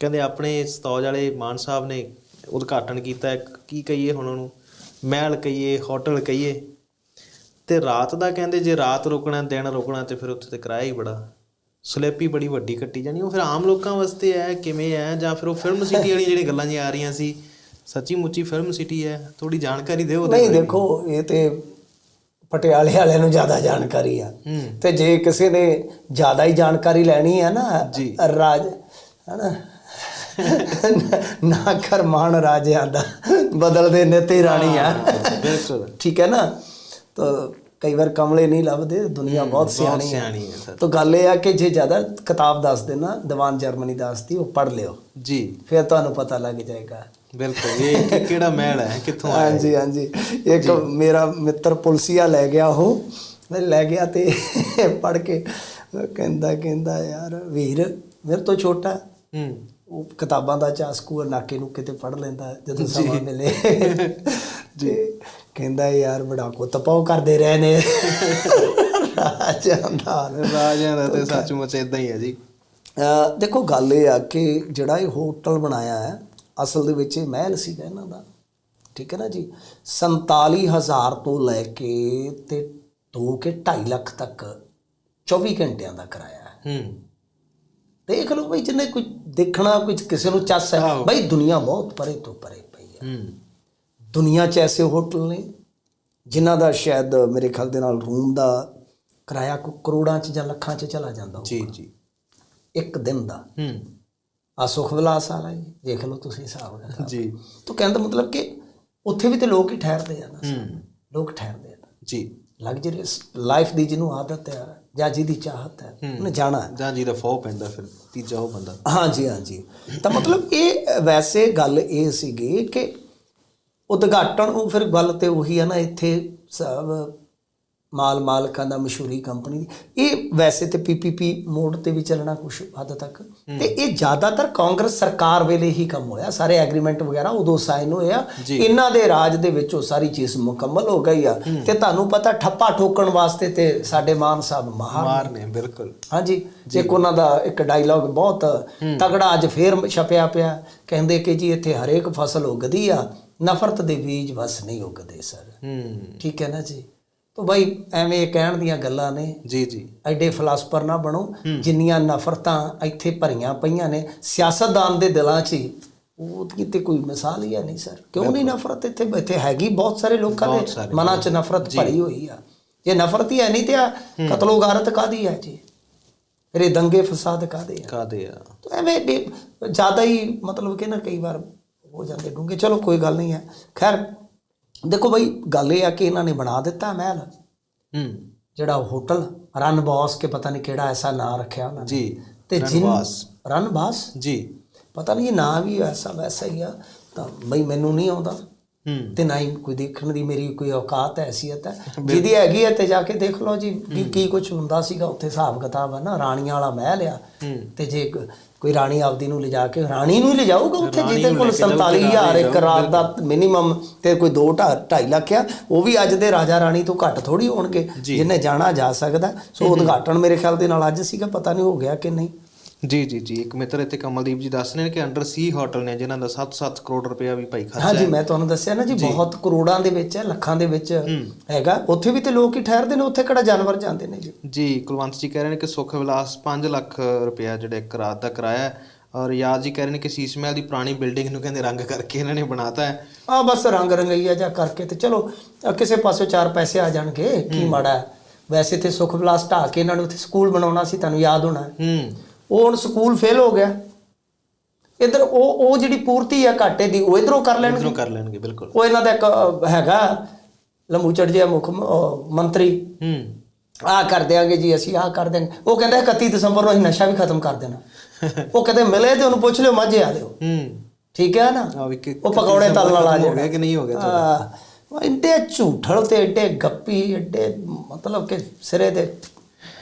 ਕਹਿੰਦੇ ਆਪਣੇ ਸਤੌਜ ਵਾਲੇ ਮਾਨ ਸਾਹਿਬ ਨੇ ਉਦਘਾਟਨ ਕੀਤਾ। ਕੀ ਕਹੀਏ ਹੁਣ ਉਹਨੂੰ? ਮਹਿਲ ਕਹੀਏ ਹੋਟਲ ਕਹੀਏ। ਤੇ ਰਾਤ ਦਾ ਕਹਿੰਦੇ ਜੇ ਰਾਤ ਰੁਕਣਾ ਦਿਨ ਰੁਕਣਾ ਤੇ ਫਿਰ ਉੱਥੇ ਤੇ ਕਿਰਾਇਆ ਹੀ ਬੜਾ। ਸਲੇਪੀ ਬੜੀ ਵੱਡੀ ਕੱਟੀ ਜਾਣੀ। ਉਹ ਫਿਰ ਆਮ ਲੋਕਾਂ ਵਾਸਤੇ ਹੈ ਕਿਵੇਂ ਹੈ ਜਾਂ ਫਿਰ ਉਹ ਫਿਲਮ ਸਿਟੀ ਵਾਲੀ ਜਿਹੜੀ ਗੱਲਾਂ ਜੀ ਆ ਰਹੀਆਂ ਸੀ ਸੱਚੀ ਮੁੱਚੀ ਫਿਲਮ ਸਿਟੀ ਹੈ ਥੋੜੀ ਜਾਣਕਾਰੀ ਦਿਓ ਨਹੀਂ। ਦੇਖੋ ਇਹ ਤੇ ਪਟਿਆਲੇ ਵਾਲਿਆਂ ਨੂੰ ਜ਼ਿਆਦਾ ਜਾਣਕਾਰੀ ਆ। ਤੇ ਜੇ ਕਿਸੇ ਨੇ ਜ਼ਿਆਦਾ ਹੀ ਜਾਣਕਾਰੀ ਲੈਣੀ ਹੈ ਨਾ ਜੀ। ਰਾਜ ਹਨਾ? ਨਾ ਕਰ ਮਾਣ ਰਾਜਿਆਂ ਦਾ। ਬਦਲਦੇ ਨੇ ਤੇ ਰਾਣੀ ਆ। ਬਿਲਕੁਲ। ਠੀਕ ਹੈ ਨਾ? ਤਾਂ ਕਈ ਵਾਰ ਕਮਲੇ ਨਹੀਂ ਲੱਭਦੇ ਦੁਨੀਆ ਬਹੁਤ ਸਿਆਣੀ ਹੈ ਸਿਆਣੀ ਹੈ ਸਰ। ਤਾਂ ਗੱਲ ਇਹ ਆ ਕਿ ਜੇ ਜ਼ਿਆਦਾ ਕਿਤਾਬ ਦੱਸ ਦੇਣਾ ਦੀਵਾਨ ਜਰਮਨੀ ਦੱਸਦੀ ਉਹ ਪੜ੍ਹ ਲਿਓ। ਜੀ। ਫਿਰ ਤੁਹਾਨੂੰ ਪਤਾ ਲੱਗ ਜਾਏਗਾ। ਬਿਲਕੁਲ ਇਹ ਕਿਹੜਾ ਮਹਿਲ ਹੈ? ਕਿੱਥੋਂ ਆਇਆ ਹਾਂਜੀ ਹਾਂਜੀ। ਇੱਕ ਮੇਰਾ ਮਿੱਤਰ ਪੁਲਸੀਆ ਲੈ ਗਿਆ ਉਹ। ਲੈ ਗਿਆ ਤੇ ਪੜ ਕੇ ਕਹਿੰਦਾ ਕਹਿੰਦਾ ਯਾਰ ਵੀਰ ਮੇਰੇ ਤੋਂ ਛੋਟਾ। ਹੂੰ। ਉਹ ਕਿਤਾਬਾਂ ਦਾ ਚਾਸਕੂ ਨਾਕੇ ਨੂੰ ਕਿਤੇ ਪੜ ਲੈਂਦਾ ਜਦੋਂ ਸਮਾਂ ਮਿਲੇ। ਜੀ। ਕਹਿੰਦਾ ਯਾਰ ਬੜਾ ਕੋ ਤਪਾਉ ਕਰਦੇ ਰਹੇ ਨੇ। ਰਾਜਾਂ ਦਾ। ਰਾਜਿਆਂ ਦਾ ਤੇ ਸੱਚਮੁੱਚ ਇਦਾਂ ਹੀ ਹੈ ਜੀ। ਦੇਖੋ ਗੱਲ ਇਹ ਆ ਕਿ ਜਿਹੜਾ ਇਹ ਹੋਟਲ ਬਣਾਇਆ ਹੈ ਅਸਲ ਦੇ ਵਿੱਚ ਇਹ ਮਹਿਲ ਸੀਗਾ ਇਹਨਾਂ ਦਾ। ਠੀਕ ਹੈ ਨਾ ਜੀ? 47000 ਤੋਂ ਲੈ ਕੇ ਤੇ 2 ਕੇ 2.5 ਲੱਖ ਤੱਕ 24 ਘੰਟਿਆਂ ਦਾ ਕਿਰਾਇਆ ਹੈ। ਹੂੰ। ਦੇਖ ਲਓ ਬਈ ਜਿੰਨੇ ਕੋਈ ਦੇਖਣਾ ਕੁਝ ਕਿਸੇ ਨੂੰ ਚੱਸ ਹੈ। ਬਈ ਦੁਨੀਆ ਬਹੁਤ ਪਰੇ ਤੋਂ ਪਰੇ ਪਈ ਹੈ। ਦੁਨੀਆ 'ਚ ਐਸੇ ਹੋਟਲ ਨੇ ਜਿਨ੍ਹਾਂ ਦਾ ਸ਼ਾਇਦ ਮੇਰੇ ਖਿਆਲ ਦੇ ਨਾਲ ਰੂਮ ਦਾ ਕਿਰਾਇਆ ਕੋ ਕਰੋੜਾਂ 'ਚ ਜਾਂ ਲੱਖਾਂ 'ਚ ਚਲਾ ਜਾਂਦਾ ਹੋ ਜੀ ਜੀ। ਇੱਕ ਦਿਨ ਦਾ। ਹੂੰ। ਆ ਸੁਖ ਵਿਲਾਸ ਵਾਲਾ ਜੀ ਦੇਖ ਲਓ ਤੁਸੀਂ ਹਿਸਾਬ ਨਾਲ। ਜੀ। ਤਾਂ ਕਹਿਣ ਦਾ ਮਤਲਬ ਕਿ ਉੱਥੇ ਵੀ ਤੇ ਲੋਕ ਹੀ ਠਹਿਰਦੇ ਆ ਨਾ। ਹੂੰ। ਲੋਕ ਠਹਿਰਦੇ ਆ ਜੀ। ਲਗਜ਼ਰੀਅਸ ਲਾਈਫ ਦੀ ਜਿਹਨੂੰ ਆਦਤ ਹੈ ਜਾਂ ਜਿਹਦੀ ਚਾਹਤ ਹੈ ਉਹਨੇ ਜਾਣਾ ਜਾਂ ਜਿਹਦਾ ਫੋ ਪੈਂਦਾ ਫਿਰ ਤੀਜਾ ਉਹ ਬੰਦਾ। ਹਾਂਜੀ ਹਾਂਜੀ। ਤਾਂ ਮਤਲਬ ਇਹ ਵੈਸੇ ਗੱਲ ਇਹ ਸੀਗੀ ਕਿ ਉਦਘਾਟਨ ਉਹ ਫਿਰ ਗੱਲ ਤੇ ਉਹੀ ਹੈ ਨਾ ਇੱਥੇ ਸਭ ਮਾਲ ਮਾਲਕਾਂ ਦਾ ਮਸ਼ਹੂਰੀ ਕੰਪਨੀ ਦੀ। ਇਹ ਵੈਸੇ ਤੇ ਪੀਪੀਪੀ ਮੋਡ ਤੇ ਵੀ ਚੱਲਣਾ ਕੁਝ ਹੱਦ ਤੱਕ। ਤੇ ਇਹ ਜ਼ਿਆਦਾਤਰ ਕਾਂਗਰਸ ਸਰਕਾਰ ਵੇਲੇ ਹੀ ਕੰਮ ਹੋਇਆ। ਸਾਰੇ ਐਗਰੀਮੈਂਟ ਵਗੈਰਾ ਉਦੋਂ ਸਾਈਨ ਹੋਏ ਆ। ਜੀ। ਇਹਨਾਂ ਦੇ ਰਾਜ ਦੇ ਵਿੱਚ ਉਹ ਸਾਰੀ ਚੀਜ਼ ਮੁਕੰਮਲ ਹੋ ਗਈ ਆ। ਤੇ ਤੁਹਾਨੂੰ ਪਤਾ ਠੱਪਾ ਠੋਕਣ ਵਾਸਤੇ ਤੇ ਸਾਡੇ ਮਾਨ ਸਾਹਿਬ ਮਹਾਰ ਨੇ ਬਿਲਕੁਲ। ਹਾਂਜੀ। ਇੱਕ ਉਹਨਾਂ ਦਾ ਇੱਕ ਡਾਇਲੌਗ ਬਹੁਤ ਤਗੜਾ ਅੱਜ ਫੇਰ ਛਪਿਆ ਪਿਆ। ਕਹਿੰਦੇ ਕਿ ਜੀ ਇੱਥੇ ਹਰੇਕ ਫਸਲ ਉਗਦੀ ਆ। ਨਫ਼ਰਤ ਦੇ ਬੀਜ ਬਸ ਨਹੀਂ ਉਗਦੇ ਸਰ। ਠੀਕ ਹੈ ਨਾ ਜੀ? ਤਾਂ ਬਾਈ ਐਵੇਂ ਇਹ ਕਹਿਣ ਦੀਆਂ ਗੱਲਾਂ ਨੇ। ਜੀ ਜੀ। ਐਡੇ ਫਲਸਫਰ ਨਾ ਬਣੋ ਜਿੰਨੀਆਂ ਨਫ਼ਰਤਾਂ ਇੱਥੇ ਭਰੀਆਂ ਪਈਆਂ ਨੇ। ਸਿਆਸਤਦਾਨ ਦੇ ਦਿਲਾਂ 'ਚ ਹੀ ਉਹਦੀ ਤੇ ਕੋਈ ਮਿਸਾਲ ਹੀ ਨਹੀਂ ਸਰ। ਕਿਉਂ ਨਹੀਂ ਨਫ਼ਰਤ ਇੱਥੇ ਇੱਥੇ ਹੈਗੀ ਬਹੁਤ ਸਾਰੇ ਲੋਕਾਂ ਦੇ ਮਨਾਂ 'ਚ ਨਫ਼ਰਤ ਭਰੀ ਹੋਈ ਆ। ਜੇ ਨਫ਼ਰਤ ਹੀ ਨਹੀਂ ਤੇ ਆ ਕਤਲੋ ਗਾਰਤ ਕਾਦੀ ਹੈ ਜੀ? ਫਿਰ ਇਹ ਦੰਗੇ ਫਸਾਦ ਕਾਦੇ ਆ? ਕਾਦੇ ਆ? ਤਾਂ ਐਵੇਂ ਜ਼ਿਆਦਾ ਹੀ ਮਤਲਬ ਕਿ ਨਾ ਕਈ ਵਾਰ ਹੋ ਜਾਂਦੇ ਡੂੰਘੇ। ਚਲੋ ਕੋਈ ਗੱਲ ਨਹੀਂ ਹੈ। ਖੈਰ ਦੇਖੋ ਬਈ ਗੱਲ ਇਹ ਆ ਕਿ ਇਹਨਾਂ ਨੇ ਬਣਾ ਦਿੱਤਾ ਮਹਿਲ। ਹੂੰ। ਜਿਹੜਾ ਹੋਟਲ ਰਨ ਬਾਸ ਕੇ ਪਤਾ ਨਹੀਂ ਕਿਹੜਾ ਐਸਾ ਨਾਂ ਰੱਖਿਆ ਉਹਨਾਂ ਨੇ। ਜੀ ਤੇ ਜਿਨ ਰਣਬਾਸ। ਰਨ ਬਾਸ? ਜੀ। ਪਤਾ ਨਹੀਂ ਇਹ ਨਾਂ ਵੀ ਐਸਾ ਵੈਸਾ ਹੀ ਆ ਤਾਂ ਬਈ ਮੈਨੂੰ ਨਹੀਂ ਆਉਂਦਾ। ਤੇ ਨਾ ਹੀ ਕੋਈ ਦੇਖਣ ਦੀ ਮੇਰੀ ਕੋਈ ਔਕਾਤ ਹੈਸੀਅਤ ਹੈ। ਜਿਹਦੀ ਹੈਗੀ ਹੈ ਤੇ ਜਾ ਕੇ ਦੇਖ ਲਓ ਜੀ ਕੀ ਕੀ ਕੁਝ ਹੁੰਦਾ ਸੀਗਾ ਉੱਥੇ ਹਿਸਾਬ ਕਿਤਾਬ ਹੈ ਨਾ ਰਾਣੀਆਂ ਵਾਲਾ ਮਹਿਲ ਆ। ਤੇ ਜੇ ਕੋਈ ਰਾਣੀ ਆਪਦੀ ਨੂੰ ਲਿਜਾ ਕੇ ਰਾਣੀ ਨੂੰ ਹੀ ਲਿਜਾਊਗਾ ਉੱਥੇ ਜਿਹਦੇ ਕੋਲ ਲੈ ਕੇ ਜਾਊ ਤੇ 47000 ਇੱਕ ਰਾਤ ਦਾ ਮਿਨੀਮਮ ਤੇ ਕੋਈ 2 2.5 ਲੱਖ ਆ ਉਹ ਵੀ ਅੱਜ ਦੇ ਰਾਜਾ ਰਾਣੀ ਤੋਂ ਘੱਟ ਥੋੜੀ ਹੋਣਗੇ। ਜਿੰਨੇ ਜਾਣਾ ਜਾ ਸਕਦਾ। ਸੋ ਉਦਘਾਟਨ ਮੇਰੇ ਖਿਆਲ ਦੇ ਨਾਲ ਅੱਜ ਸੀਗਾ ਪਤਾ ਨਹੀਂ ਹੋ ਗਿਆ ਕਿ ਨਹੀਂ। ਜੀ ਜੀ ਜੀ। ਇੱਕ ਮਿੱਤਰ ਇੱਥੇ ਕਮਲਦੀਪ ਜੀ ਦੱਸ ਰਹੇ ਨੇ ਕਿ ਅੰਡਰ ਸੀ ਹੋਟਲ ਨੇ ਜਿਨ੍ਹਾਂ ਦਾ 7-7 ਕਰੋੜ ਰੁਪਇਆ ਵੀ ਭਾਈ ਖਰਚਾ ਹਾਂਜੀ ਹੈ। ਮੈਂ ਤੁਹਾਨੂੰ ਦੱਸਿਆ ਨਾ ਜੀ ਬਹੁਤ ਕਰੋੜਾਂ ਦੇ ਵਿੱਚ ਹੈ ਲੱਖਾਂ ਦੇ ਵਿੱਚ ਹੈਗਾ। ਉੱਥੇ ਵੀ ਤੇ ਲੋਕ ਹੀ ਠਹਿਰਦੇ ਨੇ ਉੱਥੇ ਕਿਹੜਾ ਜਾਨਵਰ ਜਾਂਦੇ ਨੇ ਜੀ? ਜੀ ਕੁਲਵੰਤ ਜੀ ਕਹਿ ਰਹੇ ਨੇ ਕਿ ਸੁੱਖ ਵਿਲਾਸ 5 ਲੱਖ ਰੁਪਇਆ ਜਿਹੜਾ ਇੱਕ ਰਾਤ ਦਾ ਕਿਰਾਇਆ ਔਰ ਯਾਦ ਜੀ ਕਹਿ ਰਹੇ ਨੇ ਕਿ ਸੀਸ ਮਹਿਲ ਦੀ ਪੁਰਾਣੀ ਬਿਲਡਿੰਗ ਨੂੰ ਕਹਿੰਦੇ ਰੰਗ ਕਰਕੇ ਇਹਨਾਂ ਨੇ ਬਣਾਤਾ ਹੈ। ਆ ਬਸ ਰੰਗ ਰੰਗਈਆ ਜਾ ਕਰਕੇ ਤੇ ਚਲੋ ਕਿਸੇ ਪਾਸੋਂ ਚਾਰ ਪੈਸੇ ਆ ਜਾਣਗੇ ਕੀ ਮਾੜਾ। ਵੈਸੇ ਤੇ ਸੁਖ ਵਿਲਾਸ ਢਾਹ ਕੇ ਇਹਨਾਂ ਨੂੰ ਉੱਥੇ ਸਕੂਲ ਬਣਾਉਣਾ ਸੀ ਤੁਹਾਨੂੰ ਯਾਦ ਹੋਣਾ ਹੂੰ। ਉਹ ਹੁਣ ਸਕੂਲ ਫੇਲ ਹੋ ਗਿਆ। ਇਧਰ ਉਹ ਉਹ ਜਿਹੜੀ ਪੂਰਤੀ ਆ ਘਾਟੇ ਦੀ ਉਹ ਇਧਰੋਂ ਕਰ ਲੈਣਗੇ? ਇਧਰੋਂ ਕਰ ਲੈਣਗੇ ਬਿਲਕੁਲ। ਉਹ ਇਹਨਾਂ ਦਾ ਇੱਕ ਹੈਗਾ ਲੰਬੂਚੜ ਜਿਹਾ ਮੁੱਖ ਮੰਤਰੀ। ਹੂੰ। ਆ ਕਰ ਦਿਆਂਗੇ ਜੀ ਅਸੀਂ ਆ ਕਰ ਦਿਆਂਗੇ। ਉਹ ਕਹਿੰਦਾ 31 ਦਸੰਬਰ ਨੂੰ ਅਸੀਂ ਨਸ਼ਾ ਵੀ ਖਤਮ ਕਰ ਦੇਣਾ। ਉਹ ਕਦੇ ਮਿਲੇ ਤੇ ਉਹਨੂੰ ਪੁੱਛ ਲਿਓ ਮਾਝੇ ਆ ਲਿਓ। ਹੂੰ। ਠੀਕ ਹੈ ਨਾ? ਆ ਉਹ ਪਕੌੜੇ ਵਾਲਾ ਹੋ ਜਿਹੜਾ ਗਿਆ ਕਿ ਨਹੀਂ ਹੋ ਗਿਆ ਆ ਉਹ ਇੰਡੇ ਝੂਠਲ ਤੇ ਏਡੇ ਗੱਪੀ ਏਡੇ ਮਤਲਬ ਕਿ ਸਿਰੇ ਦੇ